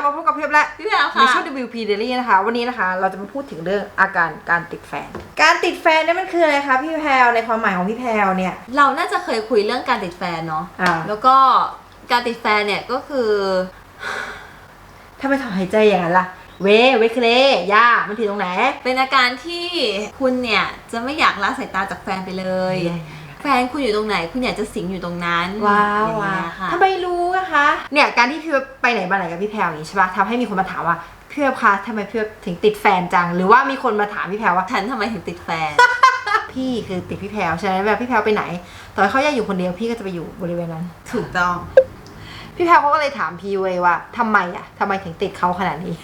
ลับมาพบกับเพียบและพี่แพรวในค่ะช่อง WP Daily นะคะ วันนี้นะคะ เราจะมาพูดถึงเรื่องอาการการติดแฟน การติดแฟนเนี่ยมันคืออะไรคะพี่แพรวในความหมายของพี่แพรวเนี่ยเราน่าจะเคยคุยเรื่องการติดแฟนเนาะอ่าแล้วก็การติดแฟนเนี่ยก็คือถ้าไม่ถอนหายใจอย่างนั้นล่ะ เวเวเคเลยามันผิดตรงไหนเป็นอาการที่คุณเนี่ยจะไม่อยากละสายตาจากแฟนไปเลย แฟนคุณอยู่ตรงไหน คุณอยากจะสิงอยู่ตรงนั้นว้าวอย่างว้าเงี้วยค่ะ ทำไมรู้นะคะ เนี่ยการที่พี่ไปไหนมาไหนกับพี่แพรวอย่างนี้ใช่ปะทำให้มีคนมาถามว่าพี่แพรวคะทำไมพี่แพรวถึงติดแฟนจัง หรือว่ามีคนมาถามพี่แพรวว่า ฉันทำไมถึงติดแฟน พี่คือติดพี่แพรวฉะนั้นเวลาพี่แพรวไปไหน ต่อให้เขาอยากอยู่คนเดียวพี่ก็จะไปอยู่บริเวณนั้น ถูกต้อง พี่แพรวเขาก็เลยถามพี่เวยว่าทำไมอะทำไมถึงติดเขาขนาดนี้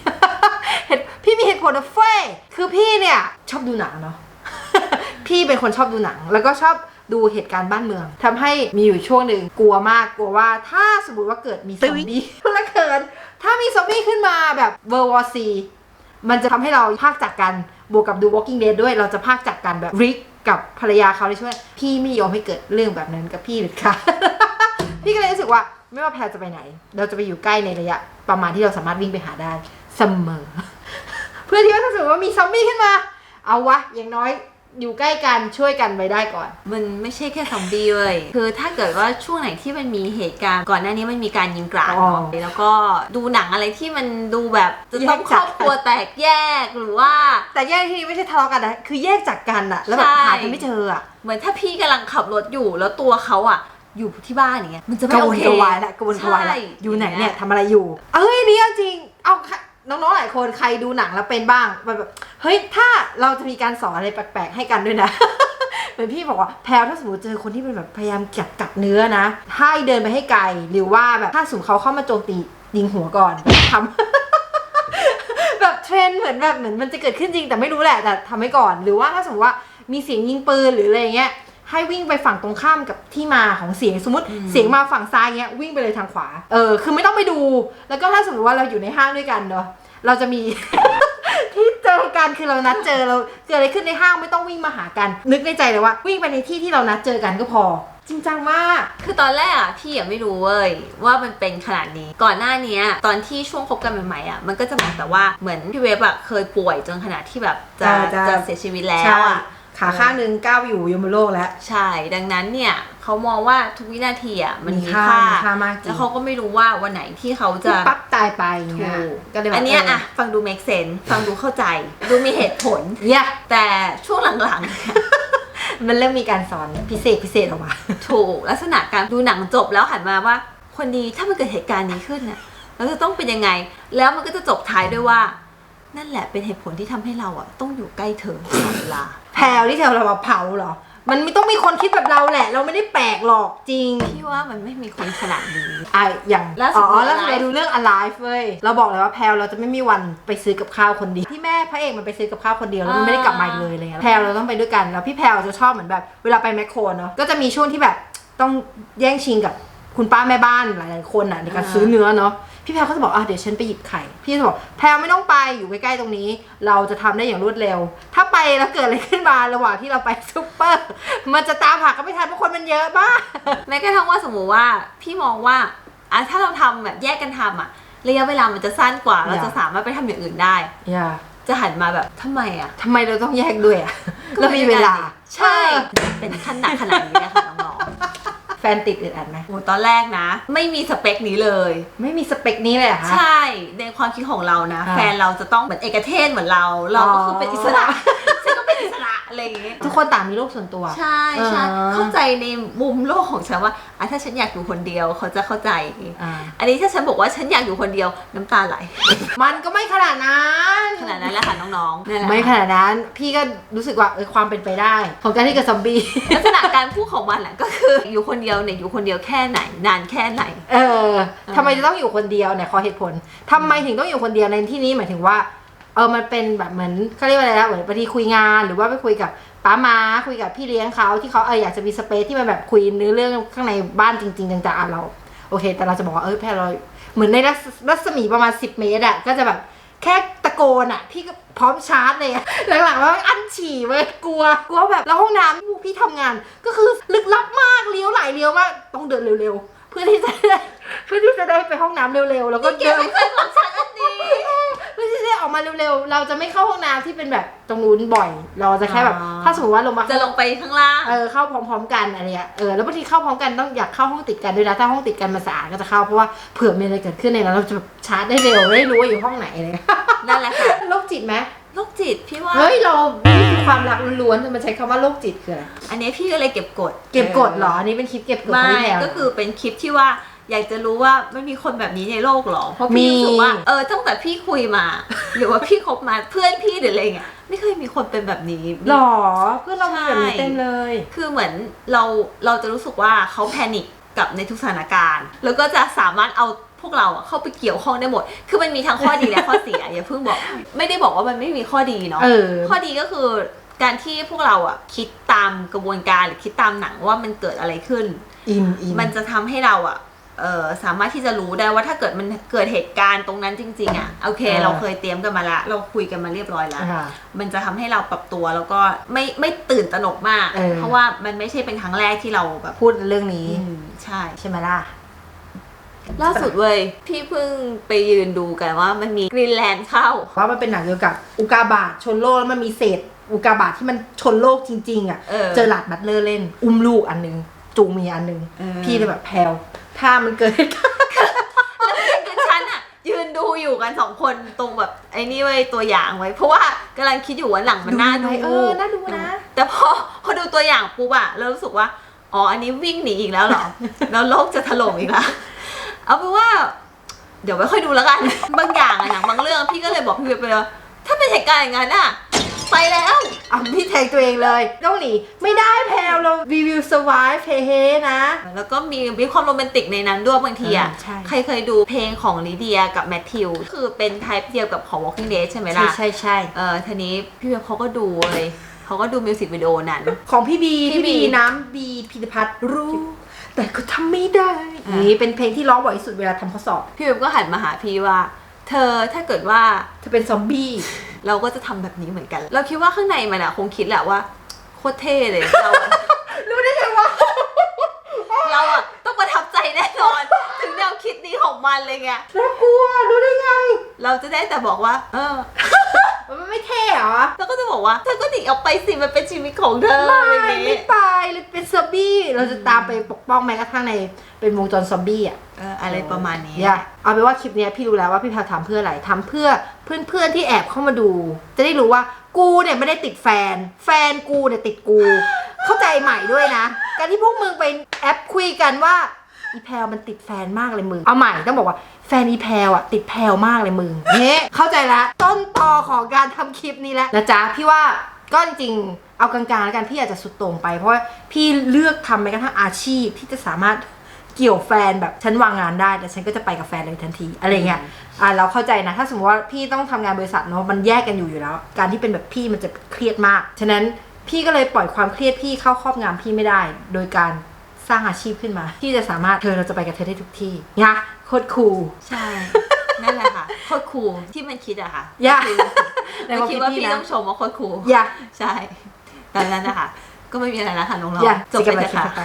เหตุพี่มีเหตุผลนะเฟ้ยคือพี่เนี่ยชอบดูหนังเนาะ พี่เป็นคนชอบดูหนัง แล้วก็ชอบ ดูเหตุการณ์บ้านเมืองทำให้มีอยู่ช่วงหนึ่งกลัวมากกลัวว่าถ้าสมมติว่าเกิดมีซอมบี้แล้วเกิดถ้ามีซอมบี้ขึ้นมาแบบเวอร์วอซีมันจะทำให้เราภาคจากกันบวกกับดู Walking Dead ด้วยเราจะภาคจากกันแบบริกกับภรรยาเขาเลยช่วยพี่ไม่ยอมให้เกิดเรื่องแบบนั้นกับพี่เลยค่ะพี่ก็เลยรู้สึกว่าไม่ว่าแพรจะไปไหน เราจะไปอยู่ใกล้ในระยะ ประมาณที่เราสามารถวิ่งไปหาได้เสมอ เพื่อที่ว่าถ้าสมมติว่ามีซอมบี้ขึ้นมา เอาวะอย่างน้อย อยู่ใกล้กันช่วยกันไปได้ก่อน มันไม่ใช่แค่ซอมบี้เลย คือถ้าเกิดว่าช่วงไหนที่มันมีเหตุการณ์ก่อนหน้านี้มันมีการยิงกราดอ๋อเนาะแล้วก็ดูหนังอะไรที่มันดูแบบจะต้องแยกคจากรอบครัวแตกแยกหรือว่า แต่แยกที่นี้ไม่ใช่ทะเลาะกันนะคือแยกจากกันอะแล้วแบบใช่ หากันไม่เจออะเหมือนถ้าพี่กำลังขับรถอยู่แล้วตัวเขาอะอยู่ที่บ้านอย่างเงี้ยมันจะกไม่ระโอวนเคกระวายละกระวนกระวายละใช่อยู่ไหนเนี่ยทำอะไรอยู่ เอ้ยนี่เอาจริง เอาค่ะ น้องๆหลายคนใครดูหนังแล้วเป็นบ้างแบบเฮ้ยถ้าเราจะมีการสอนอะไรแปลกๆ ให้กันด้วยนะเหมือนพี่บอกว่าแพลวถ้าสมมติเจอคนที่เป็นแบบพยายามกัดกัดเนื้อนะให้เดินไปให้ไกลหรือว่าแบบถ้าสมมติเขาเข้ามาโจมตียิงหัวก่อนทำแบบเทรนด์เหมือนแบบเหมือนมันจะเกิดขึ้นจริงแต่ไม่รู้แหละแต่ทำไว้ก่อน หรือว่าถ้าสมมติว่ามีเสียงยิงปืนหรืออะไรเงี้ยให้วิ่งไปฝั่งตรงข้ามกับที่มาของเสียงสมมติอืมเสียงมาฝั่งซ้ายเงี้ยวิ่งไปเลยทางขวา เออคือไม่ต้องไปดู แล้วก็ถ้าสมมติว่าเราอยู่ในห้างด้วยกันเนาะ เราจะมี ที่เจอกันคือเรานัดเจอเราเกิดอะไรขึ้นในห้างไม่ต้องวิ่งมาหากัน นึกในใจเลยว่า วิ่งไปในที่ที่เรานัดเจอกันก็พอ จริงจังมาก คือตอนแรกอะพี่ยังไม่รู้เว้ยว่ามันเป็นขนาดนี้ ก่อนหน้าเนี้ยตอนที่ช่วงคบกันใหม่ๆอะมันก็จะเหมือนแต่ว่าเหมือนพี่เวฟอะเคยป่วยจนขนาดที่แบบจะจะจะเสียชีวิตแล้วใช่อะ ขาข้างหนึ่งก้าวอยู่ยมโลกแล้ว ใช่ ดังนั้นเนี่ยเขามองว่าทุกวินาทีอะมันมีมีค่าค่ามีค่ามากจริงแล้วเขาก็ไม่รู้ว่าวันไหนที่เขาจะปั๊บตายไปอย่างเงี้ยถูกก็เลยแบบอันเนี้ยเอะฟังดู make sense ฟังดูเข้าใจ ดูมีเหตุผลเนี่ยแต่ช่วงหลังๆเนี่ยมันเริ่มมีการสอนพิเศษพิเศษออกมา ถูกลักษณะการดูหนังจบแล้วหันมาว่า คนดีถ้ามันเกิดเหตุการณ์นี้ขึ้นน่ะเราจะต้องเป็นยังไง แล้วมันก็จะจบท้ายด้วยว่า นั่นแหละเป็นเหตุผลที่ทำให้เราอะต้องอยู่ใกล้เธอตลอดเวลา แพลวที่เธอเรามาเผาเหรอ มันไม่ต้องมีคนคิดแบบเราแหละ เราไม่ได้แปลกหรอกจริง พี่ว่ามันไม่มีคนขนาดนี้ อะอย่างล่าสุดอ๋อดูแล้ว Alive เราดูเรื่อง alive เว้ยเราบอกเลยว่าแพลวเราจะไม่มีวันไปซื้อกับข้าวคนเดียวที่แม่พระเอกมันไปซื้อกับข้าวคนเดียวแล้วมันไม่ได้กลับมาอีกเลยอะไรเงี้ยแพลวเราต้องไปด้วยกันแล้วพี่แพลวจะชอบเหมือนแบบ เวลาไปแมคโครเนาะก็จะมีช่วงที่แบบต้องแย่งชิงกับคุณป้าแม่บ้านหลายๆคนอะในการอ่าซื้อเนื้อเนาะ พี่แพลวก็จะบอกอะเดี๋ยวฉันไปหยิบไข่ พี่จะบอกแพลวไม่ต้องไปอยู่ใกล้ๆตรงนี้ เราจะทำได้อย่างรวดเร็ว ถ้าไปแล้วเกิดอะไรขึ้นมาระหว่างที่เราไปซุปเปอร์มันจะตามหาก็ไม่ทันเพราะคนมันเยอะมากแม้กระทั่งว่าสมมติว่าพี่มองว่าอะถ้าเราทำแบบแยกกันทำอะระยะเวลามันจะสั้นกว่า เราอย่าจะสามารถไปทำอย่างอื่นได้อย่าจะหันมาแบบทำไมอะทำไมเราต้องแยกด้วยอะเรามีเวลา ใช่ เป็นขั้นหนักขนาดนี้นะคะน้องแฟ นติดอึดอัดไหมๆโอ้ตอนแรกนะ ไม่มีสเปคนี้เลย ไม่มีสเปคนี้เลยเหรอคะ ใช่ ในความคิดของเรานะ อ่า แฟนเราจะต้องเหมือนเอกเทศเหมือนเรา เราก็คือเป็นอิสระฉันก็เป็น อิสระอะไรอย่างเงี้ยทุกคนต่างมีโลกส่วนตัว ใช่ใช่อ่าเข้าใจในมุมโลกของฉันว่าอะถ้าฉันอยากอยู่คนเดียวเขาจะเข้าใจอ่าอันนี้ถ้าฉันบอกว่าฉันอยากอยู่คนเดียวน้ำตาไหล มันก็ไม่ขนาดนั้นขนาดนั้นแหละค่ะน้องๆนั่นแหละไม่ขนาดนั้น พี่ก็รู้สึกว่าเออความเป็นไปได้ ของการที่เกิดซอมบี้ลักษณะการพูดของมันแหละก็คืออยู่คนเดียวเนี่ยอยู่คนเดียวแค่ไหน นานแค่ไหน เออทำไมจะต้องอยู่คนเดียวเนี่ยขอเหตุผลทำไมถึงต้องอยู่คนเดียวในที่นี้หมายถึงว่า เออมันเป็นแบบเหมือนเขาเรียกว่าอะไรนะเหมือนบางทีคุยงานหรือว่าไปคุยกับป้ามาคุยกับพี่เลี้ยงเขาที่เขาเอออยากจะมีสเปซที่มันแบบคุยเนื้อเรื่องข้างในบ้านจริงๆจังๆอะเรา โอเค แต่เราจะบอกว่าเออแพรเราเหมือนในรัศมีประมาณ 10 เมตรอะก็จะแบบแค่ตะโกนอะพี่ก็พร้อมชาร์จเลยหลังๆว่าอันฉี่เว้ยกลัวกลัวแบบแล้วห้องน้ำที่พี่ทำงาน ก็คือลึกลับมากเลี้ยวหลายเลี้ยวมากต้องเดินเร็วๆเพื่อที่จะได้เพื่อที่จะได้ไปห้องน้ำเร็วๆแล้วก็เก็เดิบนไม่เคยบอกฉัน อออกมาเร็วๆ เราจะไม่เข้าห้องน้ำที่เป็นแบบตรงนู้นบ่อย เราจะแค่แบบ อ๋อ ถ้าสมมติว่าลงมาจะลงไปข้างล่าง เออเข้าพร้อมๆกันอะไรเงี้ยเออแล้วบางทีเข้าพร้อมกันต้องอยากเข้าห้องติดกันด้วยนะถ้าห้องติดกันมาสะอาดก็จะเข้าเพราะว่าเผื่อมีอะไรเกิดขึ้นในนั้นเราจะแบบชาร์จได้เร็วได้รู้ว่าอยู่ห้องไหนอะไรเลยนั่นแหละค่ะโรคจิตไหมโรคจิตพี่ว่า เฮ้ยเรานี่คือความรักล้วนๆมันใช้คำว่าโรคจิตคืออะไรอันนี้พี่ก็เลยเก็บกดเก็บกดเหรออันนี้เป็นคลิปเก็บกดไม่พี่แพรวก็คือเป็นคลิปที่ว่า อยากจะรู้ว่ามันมีคนแบบนี้ในโลกเหรอ เพราะพี่มีรู้สึกว่า เออตั้งแต่พี่คุยมา หรือว่าพี่คบมาเพื่อนพี่หรืออะไรเงี้ยไม่เคยมีคนเป็นแบบนี้หรอเพื่อนเรามีแบบนี้ใช่เต็มเลย คือเหมือนเราเราจะรู้สึกว่าเขาแพนิคกับในทุกสถานการณ์ แล้วก็จะสามารถเอาพวกเราอะเข้าไปเกี่ยวข้องได้หมด คือมันมีทั้งข้อดีและข้อเสียอย่าเพิ่งบอก ไม่ได้บอกว่ามันไม่มีข้อดีเนาะเออข้อดีก็คือการที่พวกเราอะคิดตามกระบวนการหรือคิดตามหนังว่ามันเกิดอะไรขึ้นอินอินมันจะทำให้เราอะเออ สามารถที่จะรู้ได้ว่าถ้าเกิดมันเกิดเหตุการณ์ตรงนั้นจริง ๆอะโอเคอ่าเราเคยเตรียมกันมาละเราคุยกันมาเรียบร้อยแล้วอ่ามันจะทำให้เราปรับตัวแล้วก็ไม่ไม่ตื่นตระหนกมากเออเพราะว่ามันไม่ใช่เป็นครั้งแรกที่เราแบบพูดเรื่องนี้อืมใช่ใช่ไหมล่ะล่าสุดเว้ยพี่เพิ่งไปยืนดูกันว่ามันมีกรีนแลนด์เข้าว่ามันเป็นหนังเกี่ยวกับอุกาบาตชนโลกแล้วมันมีเศษอุกาบาตที่มันชนโลกจริง ๆ อะเออเจอหลัดบัตเลอร์เล่น อุ้มลูกอันหนึงจูงเมียอันหนึงเออพี่เลยแบบแพลว ถ้ามันเกิดเหตุการณ์แล้วคือฉันอะยืนดูอยู่กันสองคนตรงแบบไอ้นี่ไว้ยตัวอย่างไว้ เพราะว่ากำลังคิดอยู่ว่าหนังมันน่าดูไหเออน่าดูนะ แต่พอพอดูตัวอย่างปุ๊บอะเรารู้สึกว่า อ๋อ อันนี้วิ่งหนีอีกแล้วเหรอ แล้วโลกจะถล่มอีกแล้วเอาเป็นว่า เดี๋ยวไว้ค่อยดูแล้วกัน บางอย่างอะหนังบางเรื่องพี่ก็เลยบอกพี่เวฟไปเลยว่าถ้าเป็นเหตุการณ์อย่างนั้นอะ ไปแล้วเอาพี่แทงตัวเองเลยต้องหนีไม่ได้แพลวเรารีวิวสวายเพเฮนะ แล้วก็มีมีความโรแมนติกในนั้นด้วยบางทีอะเออใช่ ใครเคยดูเพลงของลิเดียกับแมทธิว คือเป็นไทป์เดียวกับของ Walking Dead ใช่ไหมใช่ล่ะ ใช่ใช่ เออทีนี้พี่เวฟเขาก็ดูเลย เขาก็ดูมิวสิกวิดีโอนั้น ของพี่บีพี่พี่บีบีน้ำบีพิธพัฒน์รู้ แต่ก็ทำไม่ได้อะ นี่เป็นเพลงที่ร้องบ่อยที่สุดเวลาทำข้อสอบ พี่เวฟก็หันมาหาพี่ว่า เธอถ้าเกิดว่าจะเป็นซอมบี้ เราก็จะทำแบบนี้เหมือนกัน เราคิดว่าข้างในมันอะคงคิดแหละว่าโคตรเท่เลยเราอะรู้ได้ไงวะเราอะต้องประทับใจแน่นอน ถึงแนวคิดนี้ของมันเลยไงน่ากลัวรู้ได้ไง เราจะได้แต่บอกว่า เออมันไม่ เท่เหรอ แล้วก็จะบอกว่าเธอก็หนีออกไปสิมันเป็นชีวิตของเธอไม่อะไรอย่างไม่นี้ไปเลยเป็นซอมบี้เราจะตามไปปกป้องแม้กระทั่งในเป็นวงจรซอมบี้อะเอออะไรประมาณนี้ อย่าเอาเป็นว่าคลิปเนี้ยพี่รู้แล้วว่าพี่แพลวทำเพื่ออะไรทำเพื่อเพื่อนๆที่แอบเข้ามาดู จะได้รู้ว่ากูเนี่ยไม่ได้ติดแฟน แฟนกูเนี่ยติดกู เข้าใจใหม่ด้วยนะ การที่พวกมึงไปแอปคุยกันว่าอีแพลวมันติดแฟนมากเลยมึงเอาใหม่ต้องบอกว่า แฟนอีแพลวอะติดแพลวมากเลยมึงเนี่ยเข้าใจละต้นตอของการทำคลิปนี้แล้วนะจ๊ะพี่ว่าก็จริงๆเอากลางๆแล้วกันพี่อาจจะสุดโต่งไป เพราะว่าพี่เลือกทำแม้กระทั่งอาชีพที่จะสามารถเกี่ยวแฟนแบบฉันวางงานได้แต่ฉันก็จะไปกับแฟนเลยทันทีอะไรเงี้ยอ่าเราเข้าใจนะ ถ้าสมมติว่าพี่ต้องทำงานบริษัทเนาะมันแยกกันอยู่อยู่แล้ว การที่เป็นแบบพี่มันจะเครียดมาก ฉะนั้นพี่ก็เลยปล่อยความเครียดพี่เข้าครอบงำพี่ไม่ได้ โดยการ สร้างอาชีพขึ้นมา ที่จะสามารถเธอเราจะไปกับเธอได้ทุกที่นะโคตรคูล ใช่ นั่นแหละค่ะโคตรคูลที่มันคิดอะค่ะอย่าไม่คิดว่าพี่ต้องชมว่าโคตรคูลอย่า ใช่ตอนนั้นนะคะก็ไม่มีอะไรแล้วค่ะน้องอย่าๆจบไปสิเถกำลังอะคิดค่ะเข้าไป